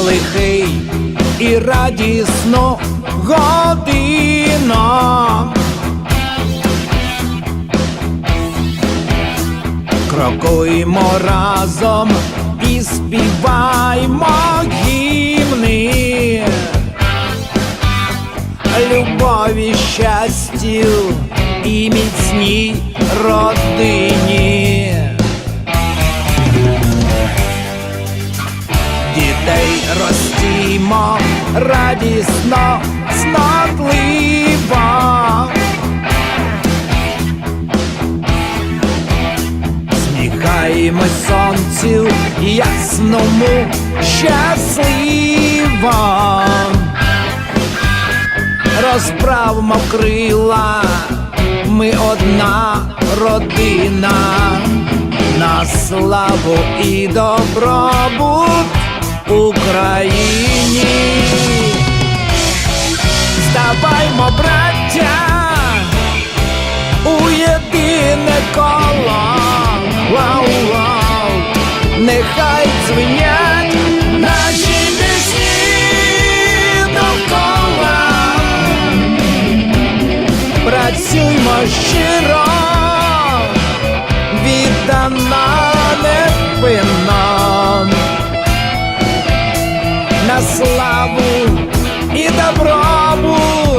лихий і радісно година. Крокуємо разом і співаймо гімни любові, щастю і міцній родині. Дітей ростімо радісно, снотливо. Сміхаємось сонцю ясному щасливо розправимо крила, ми одна родина, на славу і добробут Україні. Ставаймо, браття, у єдине коло. Вау, вау, нехай дзвенять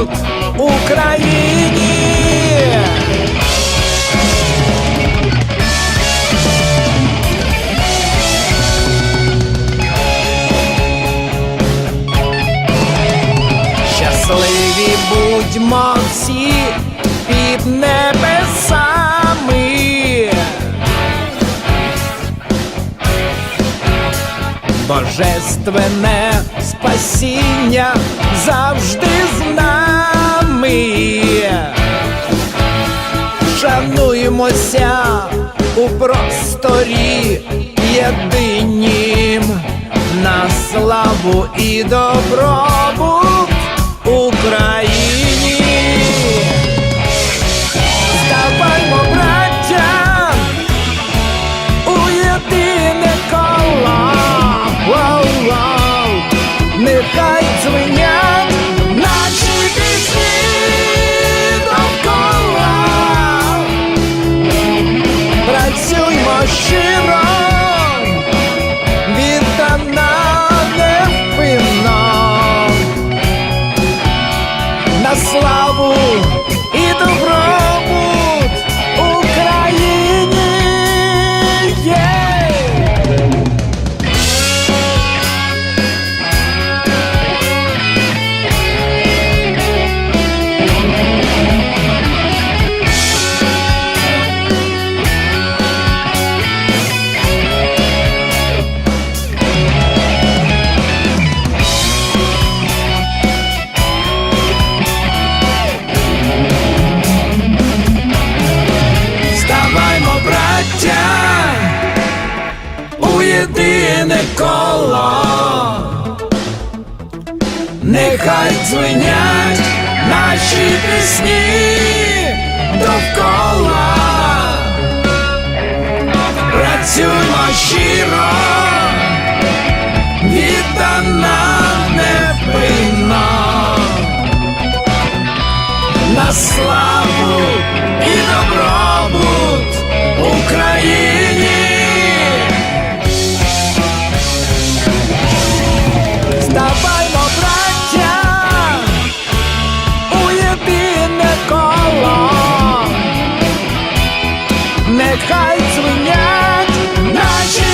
добробут Україні. Щасливі будьмо всі під небесами. Божественне спасіння завжди з нами. Шануємося у просторі єдинім на славу і добробут Україні. 可是 нехай дзвенять наші пісні довкола, працюємо щиро, віддана невпинно на славу і добробут України. свинять. Наші